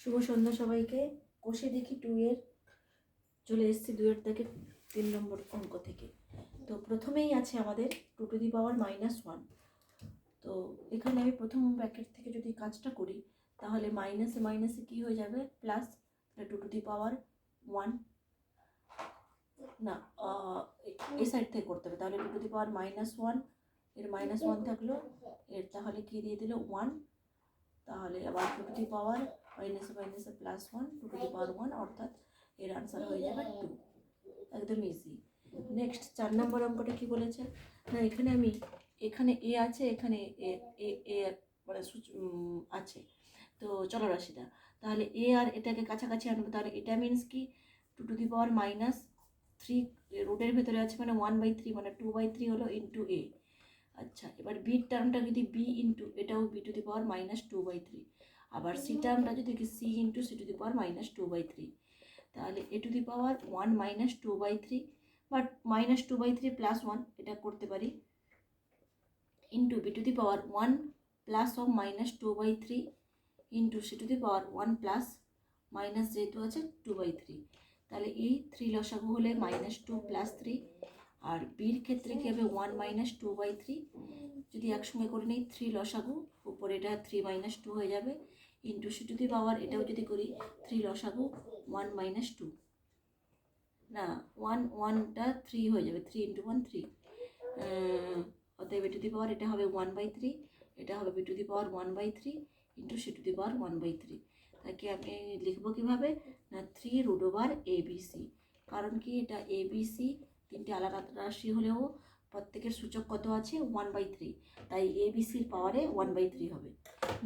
শুভ সন্ধ্যা সবাইকে। কষে দেখি টু এর। চলে এসেছি দুয়ের থেকে তিন নম্বর অঙ্ক থেকে। তো প্রথমেই আছে আমাদের two to the power minus one তো এখানে আমি প্রথম ব্র্যাকেট থেকে যদি কাজটা করি, তাহলে মাইনাসে মাইনাসে কী হয়ে যাবে? Plus two to the power one না এই সাইড থেকে করতে হবে। তাহলে two to the power minus ওয়ানের মাইনাস ওয়ান থাকল। এর তাহলে কী দিয়ে দিল? ওয়ান তাহলে আবার টু টু দি পাওয়ার মাইনাসে মাইনাসে plus one two to the power one অর্থাৎ এর আনসার হয়ে যাবে টু একদম ইজি নেক্সট চার নম্বর অঙ্কটা কি বলেছে? না এখানে আমি এখানে এ আছে এখানে এ এ মানে আছে। তো চলরাশিটা তাহলে এ আর এটাকে কাছাকাছি আনব তাহলে এটা মিনস কি? Two to the power minus three রুটের ভেতরে আছে মানে ওয়ান বাই থ্রি মানে টু বাই থ্রি হলো ইন্টু এ আচ্ছা এবার বির টার্মটা যদি বি ইন্টু এটাও B to the power minus two by three আবার সি টার্মটা যদি কি C into C to the power minus two by three তাহলে A to the power one minus two by three but minus two by three plus one এটা করতে পারি into B to the power one plus of minus two by three into C to the power one plus minus যেহেতু আছে two by three তাহলে এই three লসাগু হলে minus two plus three আর বির ক্ষেত্রে কী হবে one minus two by three যদি একসঙ্গে করে নিই থ্রি লসাগু, উপরে এটা থ্রি মাইনাস টু হয়ে যাবে into C to the power এটাও যদি করি থ্রি লসাগু ওয়ান মাইনাস টু না ওয়ান ওয়ানটা থ্রি হয়ে যাবে থ্রি ইন্টু ওয়ান থ্রি অতএব টু দি পাওয়ার এটা হবে ওয়ান বাই থ্রি এটা হবে B to the power one by three into C to the power one by three তাকে আমি লিখব কীভাবে? না three root over A B C কারণ কি এটা এ বি সি তিনটে আলাদা রাশি হলেও প্রত্যেকের সূচক কত আছে? ওয়ান বাই থ্রি তাই এ বি সির পাওয়ারে ওয়ান বাই থ্রি হবে।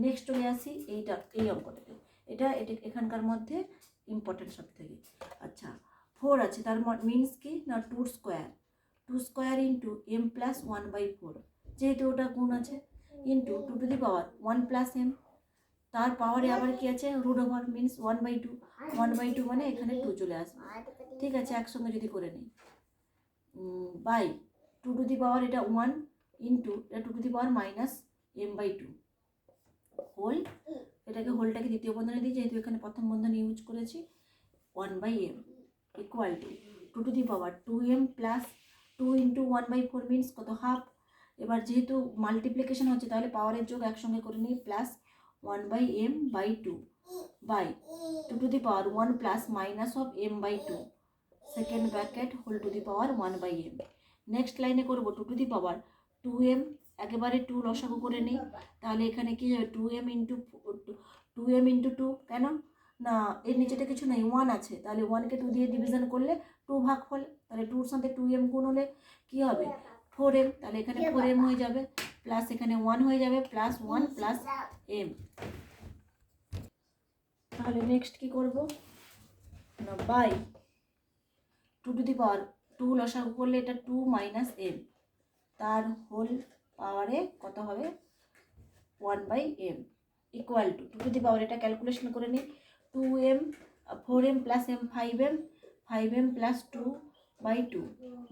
নেক্সট চলে আসি এইটা এই অঙ্কটাতে। এটা এটা এখানকার মধ্যে ইম্পর্টেন্ট সব থেকে আচ্ছা ফোর আছে। তার মিনস কি? না two square two square into M plus one by four যেহেতু ওটা গুণ আছে into two to the power one plus M তার পাওয়ারে আবার কি আছে? Root over means one by two one by two মানে এখানে টু চলে আসবে। ঠিক আছে, একসঙ্গে যদি করে নিই। By two to the power এটা ওয়ান ইন্টু এটা two to the power minus M by two whole এটাকে হোলটাকে দ্বিতীয় বন্ধনে দিই যেহেতু এখানে প্রথম বন্ধন ইউজ করেছি one by M equal to two to the power two M plus two into one by four means কত হাফ এবার যেহেতু মাল্টিপ্লিকেশন হচ্ছে, তাহলে পাওয়ারের যোগ একসঙ্গে করে নিই plus one by M by two by two to the power one plus minus of M by two second bracket whole to the power one by M next লাইনে করব two to the power two M একেবারে two লসাগু করে নিই। তাহলে এখানে কি যাবে two M into two M into two কেন? না, এর নিচেটা কিছু নেই ওয়ান আছে। তাহলে ওয়ানকে টু দিয়ে ডিভিশন করলে টু ভাগ ফল তাহলে টুর সাথে টু এম গুণ হলে কী হবে? ফোর এম তাহলে এখানে ফোর এম হয়ে যাবে প্লাস এখানে ওয়ান হয়ে যাবে প্লাস ওয়ান প্লাস এম তাহলে নেক্সট কি করব? না by two to the power two লসাগু করলে এটা টু মাইনাস এম। তার হোল পাওয়ারে কত হবে? One by M. Equal to. Two to the power এটা ক্যালকুলেশন করে নিই। Two M, four M plus M, five M five M plus two by two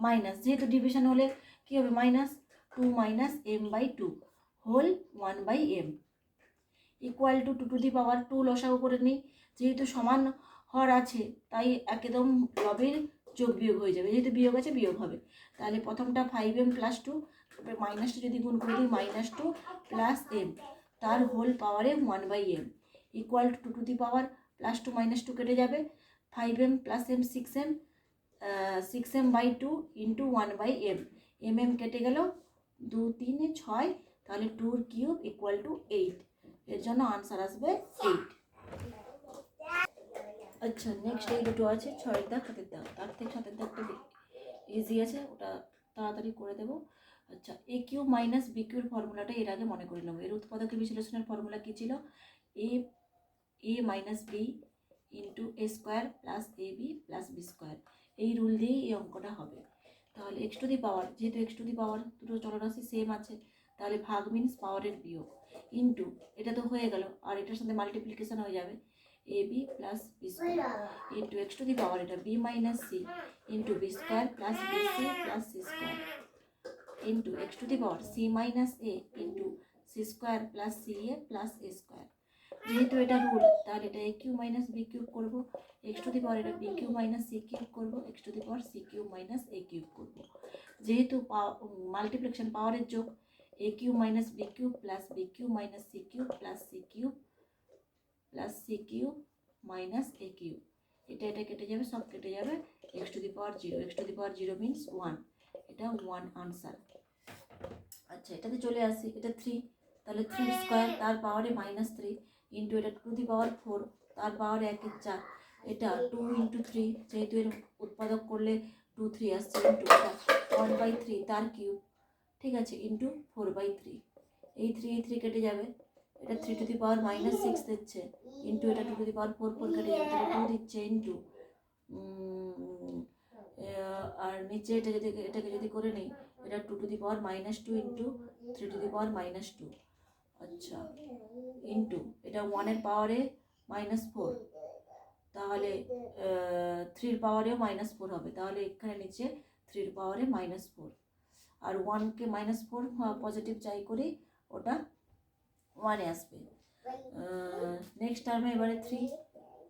minus. যেহেতু ডিভিশন হলে কী হবে? Minus two minus M by two. Whole one by M. Equal to two to the power two লসাগু করে নিই। যেহেতু সমান হর আছে, তাই একদম লবের যোগ বিয়োগ হয়ে যাবে। যেহেতু বিয়োগ আছে, বিয়োগ হবে। তাহলে প্রথমটা ফাইভ এম প্লাস টু তারপরে মাইনাসটা যদি গুণ করে দিই মাইনাস টু প্লাস এম তার হোল পাওয়ারে one by M equal to two to the power plus two minus two কেটে যাবে। Five M plus M six M six M by two into one by M M M কেটে গেল দু, তিনে, ছয়, তাহলে টুর কিউব ইকুয়াল টু এইট এর জন্য আনসার আসবে এইট আচ্ছা নেক্সট এই দুটো আছে ছয়ের দাগ হাতের দাগ। তার থেকে হাতের দাগটা ইজি আছে, ওটা তাড়াতাড়ি করে দেবো। আচ্ছা এ কিউ মাইনাস বি কিউর ফর্মুলাটা এর আগে মনে করে নেব এর উৎপাদকের বিশ্লেষণের ফর্মুলা কী ছিল? A A minus B into A square plus A B plus B square এই রুল দিয়েই এই অঙ্কটা হবে। তাহলে এক্স টু দি পাওয়ার যেহেতু এক্স টু দি পাওয়ার দুটো চলরাশি সেম আছে, তাহলে ভাগ মিনস পাওয়ারের বিয়োগ। ইন্টু এটা তো হয়ে গেল, আর এটার সাথে মাল্টিপ্লিকেশন হয়ে যাবে। A B plus B square into X to the power এটা B minus C into B square plus B C plus C square into X to the power C minus A into C square plus C A plus A square যেহেতু এটা rule তাহলে এটা A cube minus B cube করব। X to the power এটা B cube minus C cube করব। X to the power C cube minus A cube করব। যেহেতু multiplication পাওয়ারের যোগ A cube minus B cube plus B cube minus C cube plus C cube plus C cube minus A cube এটা এটা কেটে যাবে, সব কেটে যাবে। X to the power zero X to the power zero means one এটা one answer আচ্ছা এটাতে চলে আসি। এটা থ্রি তাহলে থ্রি স্কোয়ার তার পাওয়ারে মাইনাস থ্রি ইন্টু এটা টু দি পাওয়ার ফোর তার পাওয়ারে একের চার। এটা টু ইন্টু থ্রি যেহেতু এর উৎপাদক করলে টু থ্রি আসছে ইন্টু ওয়ান বাই থ্রি তার কিউব ঠিক আছে ইন্টু ফোর বাই থ্রি এই থ্রি এই থ্রি কেটে যাবে। এটা three to the power minus six দিচ্ছে ইন্টু এটা two to the power four four কেটে যাবে টু দিচ্ছে ইন্টু আর নিচে এটা যদি, এটাকে যদি করে নিই, এটা two to the power minus two into three to the power minus two আচ্ছা ইন্টু এটা ওয়ানের পাওয়ারে মাইনাস ফোর তাহলে থ্রির পাওয়ারেও মাইনাস ফোর হবে, তাহলে এখানে নিচে থ্রির পাওয়ারে মাইনাস ফোর আর ওয়ানকে মাইনাস ফোর পজিটিভ চাই করি ওটা ওয়ানে আসবে। নেক্সট টার্মে এবারে থ্রি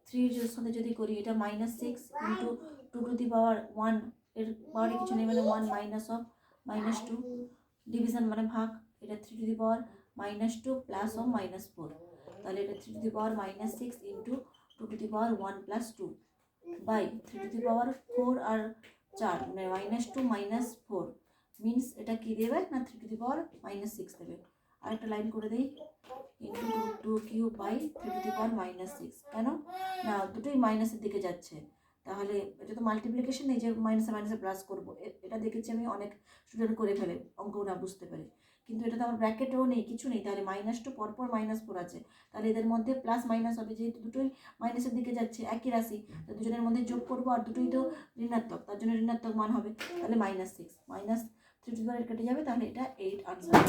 থ্রির সাথে যদি করি, এটা minus six into two to the power ওয়ানের পাওয়ারে কিছু নেই মানে one minus of minus two division মানে ভাগ, এটা three to the power minus two plus of minus four তাহলে এটা three to the power minus six into two to the power one plus two by three to the power four আর চার মানে minus two minus four means এটা কী দেবে? না three to the power minus six দেবে। আরেকটা line করে দিই। Into two q by three to the power minus six কেন? না, দুটোই মাইনাসের দিকে যাচ্ছে। তাহলে এটা তো মাল্টিপ্লিকেশন নেই, যে মাইনাসে মাইনাসে প্লাস করব। এটা দেখেছি আমি অনেক স্টুডেন্ট করে ফেলে অঙ্ক না বুঝতে পারে। কিন্তু এটা তো আমার ব্র্যাকেটেও নেই, কিছু নেই। তাহলে মাইনাস টু পরপর মাইনাস ফোর আছে। তাহলে এদের মধ্যে প্লাস মাইনাস হবে, যেহেতু দুটোই মাইনাসের দিকে যাচ্ছে, একই রাশি। তো দুজনের মধ্যে যোগ করব, আর দুটোই তো ঋণাত্মক। তার জন্য ঋণাত্মক মান হবে, তাহলে minus six minus three two কেটে যাবে, তাহলে এটা এইট আনসার